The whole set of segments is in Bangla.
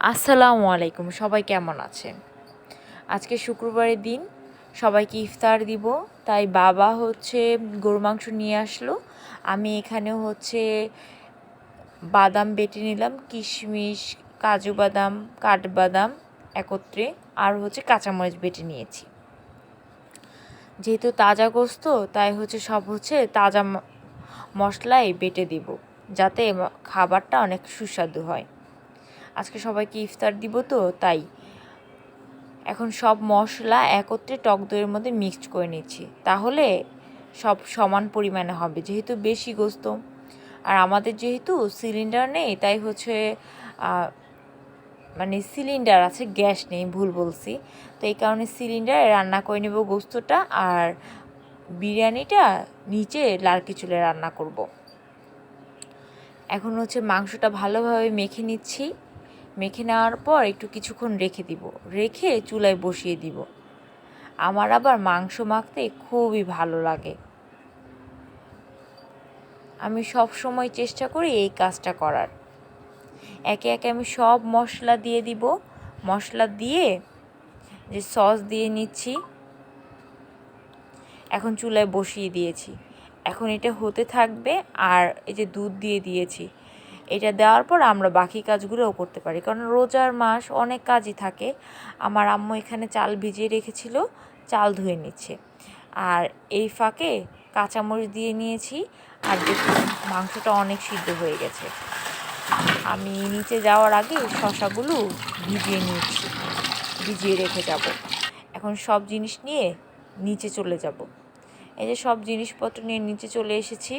আসসালামু আলাইকুম, সবাই কেমন আছেন? আজকে শুক্রবারের দিন, সবাইকে ইফতার দিব, তাই বাবা হচ্ছে গরু মাংস নিয়ে আসলো। আমি এখানে হচ্ছে বাদাম বেটে নিলাম, কিশমিশ, কাজু বাদাম, কাঠবাদাম একত্রে, আর হচ্ছে কাঁচামরিচ বেটে নিয়েছি। যেহেতু তাজা গোস্ত, তাই হচ্ছে সব হচ্ছে তাজা ম- মশলাই বেটে দিব, যাতে খাবারটা অনেক সুস্বাদু হয়। আজকে সবাইকে ইফতার দিব তো, তাই। এখন সব মশলা একত্রে টক দইয়ের মধ্যে মিক্সড করে নিচ্ছি। তাহলে সব সমান পরিমাণে হবে, যেহেতু বেশি গোস্ত। আর আমাদের যেহেতু সিলিন্ডার নেই, তাই হচ্ছে মানে সিলিন্ডার আছে, গ্যাস নেই, ভুল বলছি। তো এই কারণে সিলিন্ডারে রান্না করে নেব গোস্তটা, আর বিরিয়ানিটা নিচে লার্কি চুলে রান্না করব। এখন হচ্ছে মাংসটা ভালোভাবে মেখে নিচ্ছি। মেখে নেওয়ার পর একটু কিছুক্ষণ রেখে দিব। রেখে চুলায় বসিয়ে দিব। আমার আবার মাংস মাখতে খুবই ভালো লাগে। আমি সব সময় চেষ্টা করি এই কাজটা করার। একে একে আমি সব মশলা দিয়ে দিব। মশলা দিয়ে যে সস দিয়ে নিচ্ছি, এখন চুলায় বসিয়ে দিয়েছি। এখন এটা হতে থাকবে আর এই যে দুধ দিয়ে দিয়েছি। এটা দেওয়ার পর আমরা বাকি কাজগুলোও করতে পারি। কারণ রোজার মাস অনেক কাজই থাকে। আমার আম্মু এখানে চাল ভিজিয়ে রেখেছিল, চাল ধুয়ে নিচ্ছে। আর এই ফাঁকে কাঁচামরিচ দিয়ে নিয়েছি আর দেখুন মাংসটা অনেক সিদ্ধ হয়ে গেছে। আমি নিচে যাওয়ার আগে শশাগুলো ভিজিয়ে নিয়েছি ভিজিয়ে রেখে যাব। এখন সব জিনিস নিয়ে নিচে চলে যাব। এই যে সব জিনিসপত্র নিয়ে নিচে চলে এসেছি।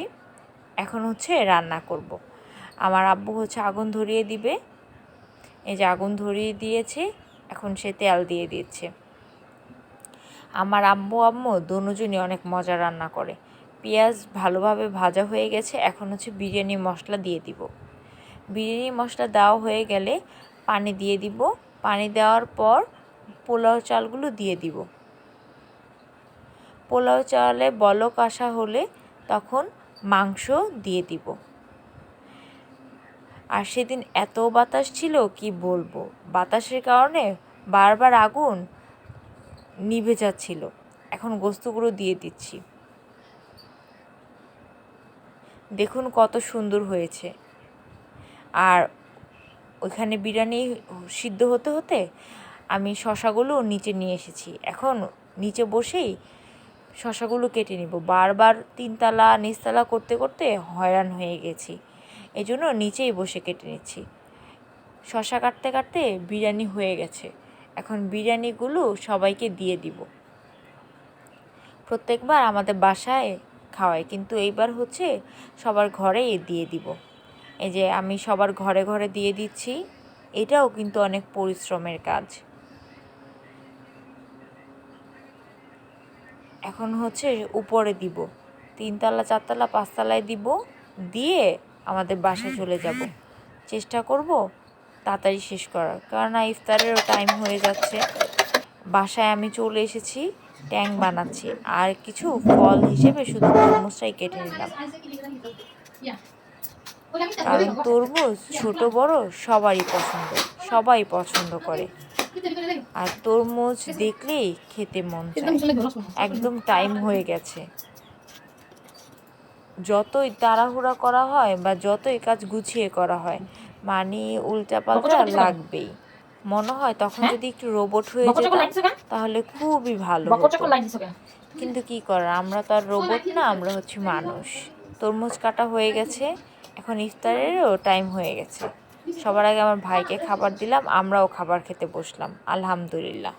এখন হচ্ছে রান্না করব। আমার আব্বু হচ্ছে আগুন ধরিয়ে দিবে। এই যে আগুন ধরিয়ে দিয়েছে, এখন সে তেল দিয়ে দিচ্ছে। আমার আব্বু আম্মু দুজনই অনেক মজা রান্না করে। পেঁয়াজ ভালোভাবে ভাজা হয়ে গেছে, এখন হচ্ছে বিরিয়ানি মশলা দিয়ে দিব। বিরিয়ানি মশলা দেওয়া হয়ে গেলে পানি দিয়ে দিব। পানি দেওয়ার পর পোলাও চালগুলো দিয়ে দিব। পোলাও চালে বলক আসা হলে তখন মাংস দিয়ে দিব। আর সেদিন এত বাতাস ছিল, কি বলব? বাতাসের কারণে বারবার আগুন নিভে যাচ্ছিল। এখন গোস্তগুলো দিয়ে দিচ্ছি। দেখুন কত সুন্দর হয়েছে। আর ওইখানে বিরিয়ানি সিদ্ধ হতে হতে আমি শশাগুলো নিচে নিয়ে এসেছি। এখন নিচে বসেই শশাগুলো কেটে নিব। বারবার তিনতলা, নিচতলা করতে করতে হয়রান হয়ে গেছি। এই জন্য নিচেই বসে কেটে নিচ্ছি। শশা কাটতে কাটতে বিরিয়ানি হয়ে গেছে। এখন বিরিয়ানিগুলো সবাইকে দিয়ে দিব। প্রত্যেকবার আমাদের বাসায় খাওয়াই, কিন্তু এইবার হচ্ছে সবার ঘরে দিয়ে দিব। এই যে আমি সবার ঘরে ঘরে দিয়ে দিচ্ছি, এটাও কিন্তু অনেক পরিশ্রমের কাজ। এখন হচ্ছে উপরে দিব। তিনতলা, চারতলা, পাঁচতলায় দিব। দিয়ে আমাদের বাসায় চলে যাব। চেষ্টা করব তাড়াতাড়ি শেষ করার। কারণ ইফতারেরও টাইম হয়ে যাচ্ছে। বাসায় আমি চলে এসেছি, ট্যাং বানাচ্ছি। আর কিছু ফল হিসেবে শুধু তরমুজটাই কেটে নিলাম। কারণ তরমুজ ছোট, বড় সবারই পছন্দ, সবাই পছন্দ করে। আর তরমুজ দেখলেই খেতে মন চায়। একদম টাইম হয়ে গেছে। যতই তাড়াহুড়া করা হয় বা যতই কাজ গুছিয়ে করা হয় মানে উল্টাপাল্টা লাগবেই। মনে হয় তখন যদি একটু রোবট হয়ে যেত তাহলে খুবই ভালো কিন্তু কি করার আমরা তো আর রোবট না আমরা হচ্ছে মানুষ। তরমুজ কাটা হয়ে গেছে এখন ইফতারেরও টাইম হয়ে গেছে। সবার আগে আমার ভাইকে খাবার দিলাম আমরাও খাবার খেতে বসলাম আলহামদুলিল্লাহ।